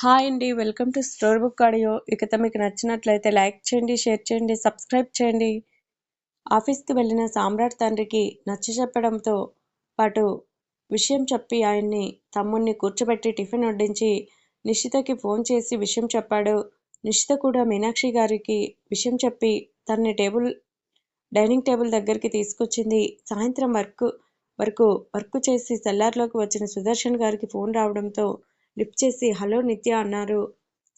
Hi అండి welcome to store book audio. ఇక మీకు నచ్చినట్లయితే లైక్ చేయండి షేర్ చేయండి సబ్స్క్రైబ్ చేయండి. ఆఫీస్కి వెళ్ళిన సామ్రాట్ తండ్రికి నచ్చ చెప్పడంతో పాటు విషయం చెప్పి ఆయన్ని తమ్ముణ్ణి కూర్చోబెట్టి టిఫిన్ వడ్డించి నిషితకి ఫోన్ చేసి విషయం చెప్పాడు. నిషిత కూడా మీనాక్షి గారికి విషయం చెప్పి తనని టేబుల్ డైనింగ్ టేబుల్ దగ్గరికి తీసుకొచ్చింది. సాయంత్రం వర్క్ వరకు వర్క్ చేసి సెల్లార్లోకి వచ్చిన సుదర్శన్ గారికి ఫోన్ రావడంతో లిఫ్ట్ చేసి హలో నిత్య అన్నారు.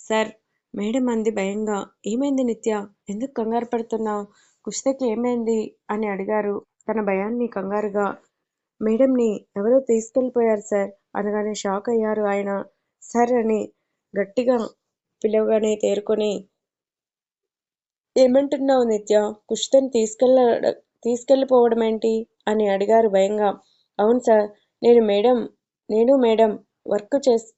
సార్ మేడం అంది భయంగా. ఏమైంది నిత్య? ఎందుకు కంగారు పడుతున్నావు? కుష్తకి ఏమైంది? అని అడిగారు తన భయాన్ని కంగారుగా. మేడంని ఎవరో తీసుకెళ్ళిపోయారు సార్ అనగానే షాక్ అయ్యారు ఆయన. సార్ అని గట్టిగా పిలవగానే తేరుకొని ఏమంటున్నావు నిత్య? కుష్తని తీసుకెళ్ళ తీసుకెళ్ళిపోవడం ఏంటి? అని అడిగారు భయంగా. అవును సార్ నేను మేడం నేను మేడం వర్క్ చేస్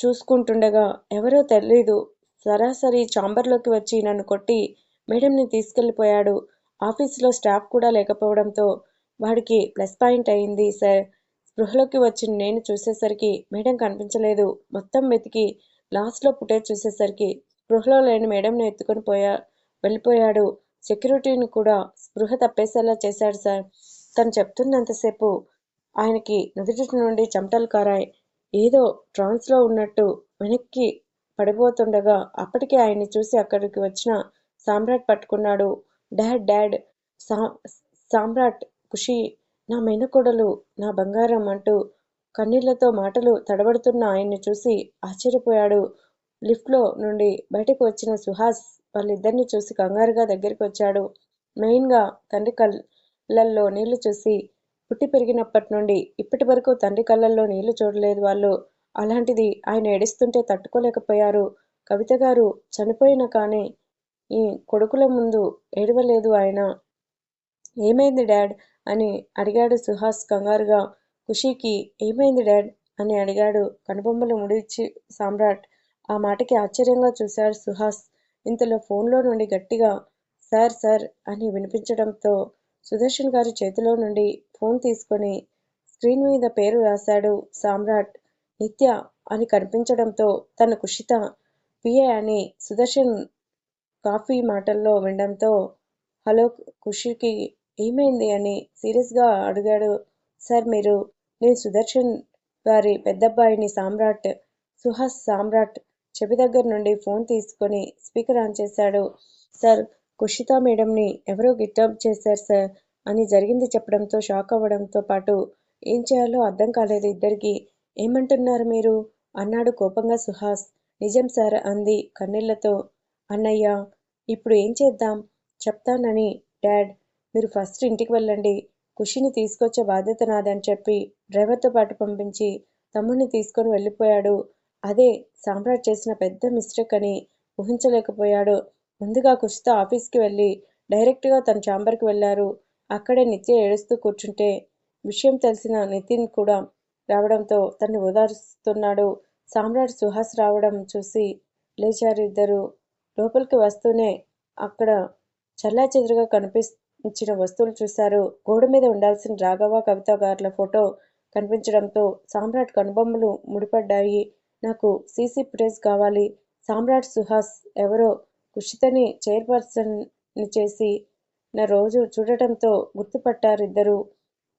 చూసుకుంటుండగా ఎవరో తెలీదు. సరాసరి చాంబర్లోకి వచ్చి నన్ను కొట్టి మేడంని తీసుకెళ్ళిపోయాడు. ఆఫీసులో స్టాఫ్ కూడా లేకపోవడంతో వాడికి ప్లస్ పాయింట్ అయింది సార్. స్పృహలోకి వచ్చి నేను చూసేసరికి మేడం కనిపించలేదు. మొత్తం వెతికి లాస్ట్లో ఫుటేజ్ చూసేసరికి స్పృహలో లేని మేడంని ఎత్తుకొని పోయా వెళ్ళిపోయాడు. సెక్యూరిటీని కూడా స్పృహ తప్పేసేలా చేశాడు సార్. తను చెప్తున్నంతసేపు ఆయనకి నుదుటి నుండి చెమటలు కారాయి. ఏదో ట్రాన్స్లో ఉన్నట్టు వెనక్కి పడిపోతుండగా అప్పటికే ఆయన్ని చూసి అక్కడికి వచ్చిన సామ్రాట్ పట్టుకున్నాడు. డాడ్ డాడ్ సా సామ్రాట్ ఖుషి నా మెనకొడలు నా బంగారం అంటూ కన్నీళ్ళతో మాటలు తడబడుతున్న ఆయన్ని చూసి ఆశ్చర్యపోయాడు. లిఫ్ట్లో నుండి బయటకు వచ్చిన సుహాస్ వాళ్ళిద్దరిని చూసి కంగారుగా దగ్గరికి వచ్చాడు. మెయిన్గా తండ్రి కళ్ళల్లో నీళ్ళు చూసి పుట్టి పెరిగినప్పటి నుండి ఇప్పటి వరకు తండ్రి కళ్ళల్లో నీళ్ళు చూడలేదు వాళ్ళు. అలాంటిది ఆయన ఏడుస్తుంటే తట్టుకోలేకపోయారు. కవిత గారు చనిపోయిన కానీ ఈ కొడుకుల ముందు ఏడవలేదు ఆయన. ఏమైంది డాడ్? అని అడిగాడు సుహాస్ కంగారుగా. ఖుషీకి ఏమైంది డాడ్? అని అడిగాడు కనుబొమ్మలు ముడిచి సామ్రాట్. ఆ మాటకి ఆశ్చర్యంగా చూశారు సుహాస్. ఇంతలో ఫోన్లో నుండి గట్టిగా సార్ సార్ అని వినిపించడంతో సుదర్శన్ గారి చేతిలో నుండి ఫోన్ తీసుకొని స్క్రీన్ మీద పేరు రాశాడు సామ్రాట్. నిత్య అని కనిపించడంతో తన కుషిత పిఏ అని సుదర్శన్ కాఫీ మాటల్లో వినడంతో హలో ఖుషికి ఏమైంది? అని సీరియస్గా అడిగాడు. సార్ మీరు నేను సుదర్శన్ గారి పెద్దబ్బాయిని సామ్రాట్ సుహాస్ సామ్రాట్ చెవి దగ్గర నుండి ఫోన్ తీసుకొని స్పీకర్ ఆన్ చేశాడు. సార్ కుషితా మేడంని ఎవరో గిట్టప్ చేశారు సార్ అని జరిగింది చెప్పడంతో షాక్ అవ్వడంతో పాటు ఏం చేయాలో అర్థం కాలేదు ఇద్దరికి. ఏమంటున్నారు మీరు? అన్నాడు కోపంగా సుహాస్. నిజం సార్ అంది కన్నీళ్ళతో. అన్నయ్య ఇప్పుడు ఏం చేద్దాం? చెప్తానని. డాడ్ మీరు ఫస్ట్ ఇంటికి వెళ్ళండి. ఖుషిని తీసుకొచ్చే బాధ్యత నాదని చెప్పి డ్రైవర్తో పాటు పంపించి తమ్ముడిని తీసుకొని వెళ్ళిపోయాడు. అదే సామ్రాట్ చేసిన పెద్ద మిస్టేక్ అని ఊహించలేకపోయాడు. ముందుగా ఖుషితో ఆఫీస్కి వెళ్ళి డైరెక్ట్గా తన ఛాంబర్కి వెళ్ళారు. అక్కడే నిత్య ఏడుస్తూ కూర్చుంటే విషయం తెలిసిన నితిన్ కూడా రావడంతో తన్ని ఓదారుస్తున్నాడు. సామ్రాట్ సుహాస్ రావడం చూసి లేచారు ఇద్దరు. లోపలికి వస్తూనే అక్కడ చల్లాచెదురుగా కనిపించిన వస్తువులు చూశారు. గోడ మీద ఉండాల్సిన రాఘవ కవిత గారుల ఫోటో కనిపించడంతో సామ్రాట్ కనుబొమ్మలు ముడిపడ్డాయి. నాకు సీసీ ఫుటేజ్ కావాలి. సామ్రాట్ సుహాస్ ఎవరో కుషితని చైర్పర్సన్ చేసి నా రోజు చూడటంతో గుర్తుపట్టారిద్దరూ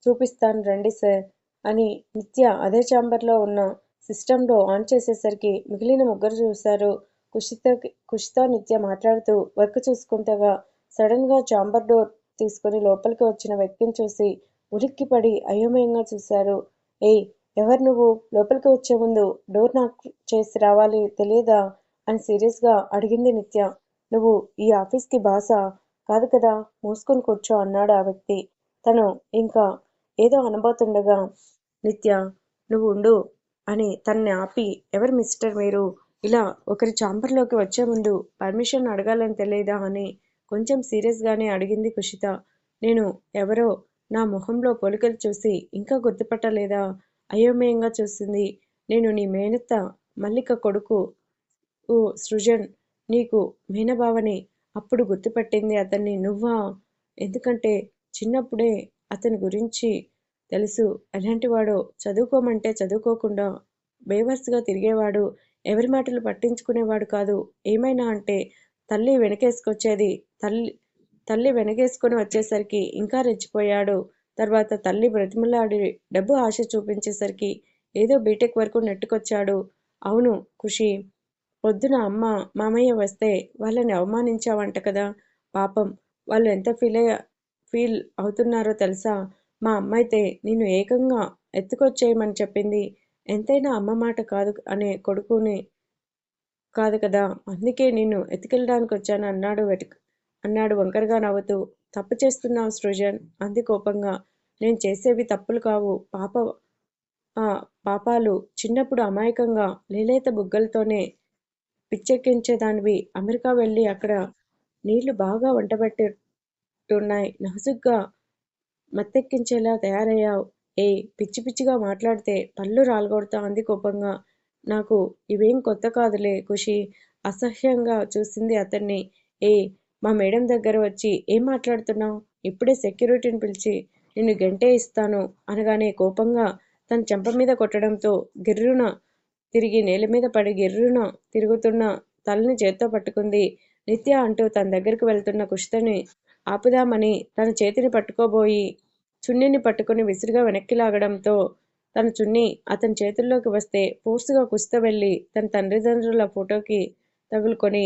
చూపిస్తాను రండి సార్ అని నిత్య అదే ఛాంబర్లో ఉన్న సిస్టంలో ఆన్ చేసేసరికి మిగిలిన ముగ్గురు చూశారు. కుషిత కుషిత నిత్య మాట్లాడుతూ వర్క్ చూసుకుంటగా సడన్గా ఛాంబర్ డోర్ తీసుకుని లోపలికి వచ్చిన వ్యక్తిని చూసి ఉలిక్కిపడి అయోమయంగా చూశారు. ఏయ్ ఎవరు నువ్వు? లోపలికి వచ్చే ముందు డోర్ నాక్ చేసి రావాలి తెలియదా అని సీరియస్గా అడిగింది నిత్య. నువ్వు ఈ ఆఫీస్కి బాసా? కాదు కదా మూసుకొని కూర్చో అన్నాడు ఆ వ్యక్తి. తను ఇంకా ఏదో అనబోతుండగా నిత్య నువ్వు ఉండు అని తనని ఆపి ఎవరు మిస్టర్ మీరు? ఇలా ఒకరి చాంబర్లోకి వచ్చే ముందు పర్మిషన్ అడగాలని తెలియదా అని కొంచెం సీరియస్గానే అడిగింది కుషిత. నేను ఎవరో నా మొహంలో పొలికలు చూసి ఇంకా గుర్తుపట్టలేదా? అయోమయంగా చూసింది. నేను నీ మేనత్త మల్లిక కొడుకు ఓ సృజన్. నీకు మీనభావని అప్పుడు గుర్తుపట్టింది అతన్ని నువ్వా? ఎందుకంటే చిన్నప్పుడే అతని గురించి తెలుసు. ఎలాంటివాడో చదువుకోమంటే చదువుకోకుండా బేవర్స్గా తిరిగేవాడు ఎవరి మాటలు పట్టించుకునేవాడు కాదు. ఏమైనా అంటే తల్లి వెనకేసుకొచ్చేది తల్లి తల్లి వెనకేసుకొని వచ్చేసరికి ఇంకా రెచ్చిపోయాడు. తర్వాత తల్లి బ్రతిమలాడి డబ్బు ఆశ చూపించేసరికి ఏదో బీటెక్ వరకు నెట్టుకొచ్చాడు. అవును ఖుషి. పొద్దున అమ్మ మామయ్య వస్తే వాళ్ళని అవమానించావంట కదా. పాపం వాళ్ళు ఎంత ఫీల్ ఫీల్ అవుతున్నారో తెలుసా? మా అమ్మైతే నిన్ను ఏకంగా ఎత్తుకొచ్చేయమని చెప్పింది. ఎంతైనా అమ్మ మాట కాదు అనే కొడుకుని కాదు కదా. అందుకే నిన్ను ఎత్తుకెళ్ళడానికి వచ్చాను అన్నాడు వెతుక్ అన్నాడు వంకరగా నవ్వుతూ. తప్పు చేస్తున్నావు సృజన్ అంది కోపంగా. నేను చేసేవి తప్పులు కావు. పాప ఆ పాపాలు చిన్నప్పుడు అమాయకంగా లేలేత బుగ్గలతోనే పిచ్చెక్కించేదానివి అమెరికా వెళ్ళి అక్కడ నీళ్ళు బాగా వంటబెట్టున్నాయి నాజుగ్గా మత్తెక్కించేలా తయారయ్యావు. ఏ పిచ్చి పిచ్చిగా మాట్లాడితే పళ్ళు రాలగొడతా అంది కోపంగా. నాకు ఇవేం కొత్త కాదులే ఖుషి. అసహ్యంగా చూసింది అతన్ని. ఏ మా మేడం దగ్గర వచ్చి ఏం మాట్లాడుతున్నావు? ఇప్పుడే సెక్యూరిటీని పిలిచి నిన్ను గంటే ఇస్తాను అనగానే కోపంగా తన చెంప మీద కొట్టడంతో గిర్రున తిరిగి నేల మీద పడి గిర్రున తిరుగుతున్న తలని చేత్తో పట్టుకుంది. నిత్య అంటూ తన దగ్గరికి వెళ్తున్న కుషితని ఆపుదామని తన చేతిని పట్టుకోబోయి చున్నీని పట్టుకుని విసురుగా వెనక్కి లాగడంతో తన చున్నీ అతని చేతుల్లోకి వస్తే పూర్తిగా కుస్త వెళ్ళి తన తండ్రిదండ్రుల ఫోటోకి తగులుకొని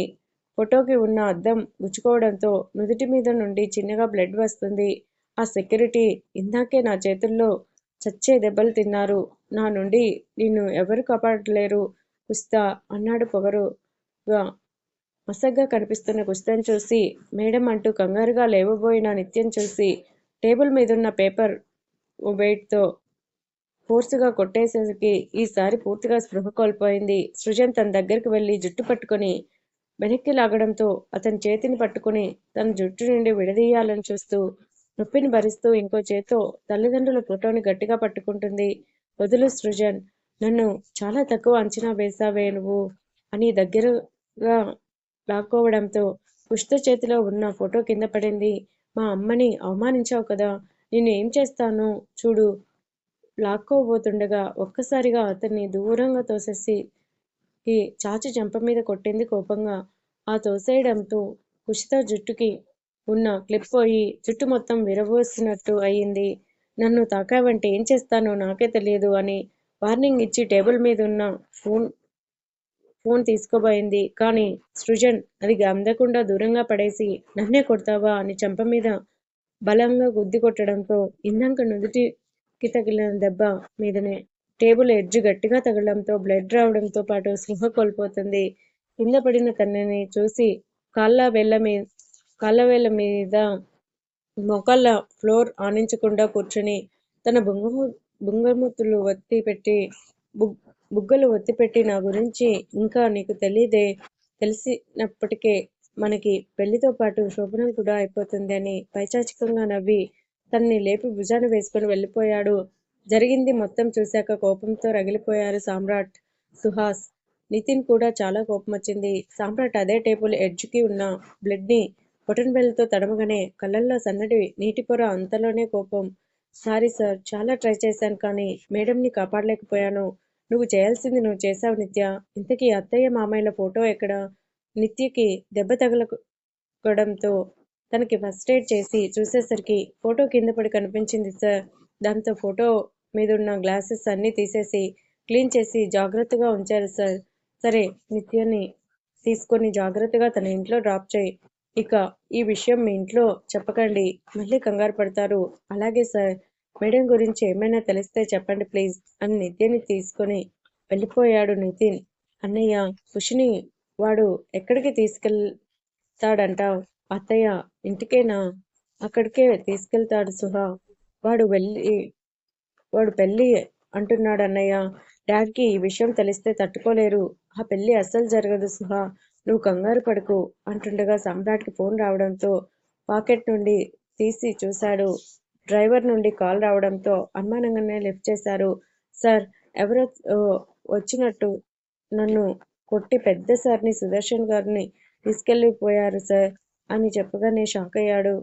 ఫోటోకి ఉన్న అద్దం గుచ్చుకోవడంతో నుదుటి మీద నుండి చిన్నగా బ్లడ్ వస్తుంది. ఆ సెక్యూరిటీ ఇందాకే నా చేతుల్లో చచ్చే దెబ్బలు తిన్నారు. నా నుండి నిన్ను ఎవరు కాపాడలేరు కుస్తా అన్నాడు పొగరుగా మసగ్గా కనిపిస్తున్న కుస్తని చూసి మేడం అంటూ కంగారుగా లేవబోయిన నిత్యం చూసి టేబుల్ మీదున్న పేపర్ వెయిట్తో ఫోర్సుగా కొట్టేసరికి ఈసారి పూర్తిగా స్పృహ కోల్పోయింది. సృజన్ తన దగ్గరికి వెళ్ళి జుట్టు పట్టుకొని వెనక్కి లాగడంతో అతని చేతిని పట్టుకుని తన జుట్టు నుండి విడదీయాలని చూస్తూ నొప్పిని భరిస్తూ ఇంకో చేత్తో తల్లిదండ్రుల ఫోటోని గట్టిగా పట్టుకుంటుంది. వదులు సృజన్ నన్ను చాలా తక్కువ అంచనా వేశావే నువ్వు అని దగ్గరగా లాక్కోవడంతో పుష్త చేతిలో ఉన్న ఫోటో కింద పడింది. మా అమ్మని అవమానించావు కదా నేను ఏం చేస్తాను చూడు లాక్కోబోతుండగా ఒక్కసారిగా అతన్ని దూరంగా తోసేసి చాచి చెంప మీద కొట్టింది కోపంగా. ఆ తోసేయడంతో కుషిత జుట్టుకి ఉన్న క్లిప్ పోయి జుట్టు మొత్తం విరబోసినట్టు అయ్యింది నన్ను తాకావంటే ఏం చేస్తానో నాకే తెలియదు అని వార్నింగ్ ఇచ్చి టేబుల్ మీద ఉన్న ఫోన్ ఫోన్ తీసుకోబోయింది. కానీ సృజన్ అది అందకుండా దూరంగా పడేసి నన్నే కొడతావా అని చెంప మీద బలంగా గుద్ది కొట్టడంతో ఇందాక నుదుటికి తగిలిన దెబ్బ మీదనే టేబుల్ ఎడ్జ్ గట్టిగా తగలడంతో బ్లడ్ రావడంతో పాటు స్పృహ కోల్పోతుంది. కింద పడిన తనని చూసి కాళ్ళ వేళ్ళ మీ మీద మొకాళ్ళ ఫ్లోర్ ఆనించకుండా కూర్చుని తన బొంగము బుంగమూతులు వత్తి పెట్టి బుగ్ బుగ్గలు ఒత్తిపెట్టి నా గురించి ఇంకా నీకు తెలియదే తెలిసినప్పటికే మనకి పెళ్ళితో పాటు శోభనం కూడా అయిపోతుంది అని పైచాచికంగా నవ్వి తనని లేపి భుజాన వేసుకుని వెళ్ళిపోయాడు. జరిగింది మొత్తం చూశాక కోపంతో రగిలిపోయారు సామ్రాట్ సుహాస్. నితిన్ కూడా చాలా కోపం వచ్చింది సామ్రాట్ అదే టేబుల్ ఎడ్జ్కి ఉన్న బ్లడ్ని బటన్ తడమగానే కళ్ళల్లో సన్నటి నీటి పొర అంతలోనే కోపం. సారీ సార్ చాలా ట్రై చేశాను కానీ మేడంని కాపాడలేకపోయాను. నువ్వు చేయాల్సింది నువ్వు చేశావు నిత్య. ఇంతకీ అత్తయ్య మామయ్యల ఫోటో ఎక్కడ? నిత్యకి దెబ్బ తగలడంతో తనకి ఫస్ట్ ఎయిడ్ చేసి చూసేసరికి ఫోటో కింద పడి కనిపించింది సార్. దాంతో ఫోటో మీదున్న గ్లాసెస్ అన్నీ తీసేసి క్లీన్ చేసి జాగ్రత్తగా ఉంచారు సార్. సరే నిత్యని తీసుకొని జాగ్రత్తగా తన ఇంట్లో డ్రాప్ చేయి. ఇక ఈ విషయం మీ ఇంట్లో చెప్పకండి. మళ్ళీ కంగారు పడతారు. అలాగే సార్ మేడం గురించి ఏమైనా తెలిస్తే చెప్పండి ప్లీజ్ అని నిత్యని తీసుకొని వెళ్ళిపోయాడు నితిన్. అన్నయ్య ఖుషిని వాడు ఎక్కడికి తీసుకెళ్తాడంట? అత్తయ్య ఇంటికేనా? అక్కడికే తీసుకెళ్తాడు సుహా. వాడు వెళ్ళి వాడు పెళ్ళి అంటున్నాడు అన్నయ్య. డాడ్కి ఈ విషయం తెలిస్తే తట్టుకోలేరు. ఆ పెళ్ళి అస్సలు జరగదు సుహా. నువ్వు కంగారు పడుకు అంటుండగా సమ్రాట్కి ఫోన్ రావడంతో పాకెట్ నుండి తీసి చూశాడు. డ్రైవర్ నుండి కాల్ రావడంతో అనుమానంగానే లిఫ్ట్ చేశారు. సార్ ఎవరో వచ్చినట్టు నన్ను కొట్టి పెద్ద సార్ని సుదర్శన్ గారిని తీసుకెళ్ళిపోయారు సార్ అని చెప్పగానే షాక్ అయ్యాడు.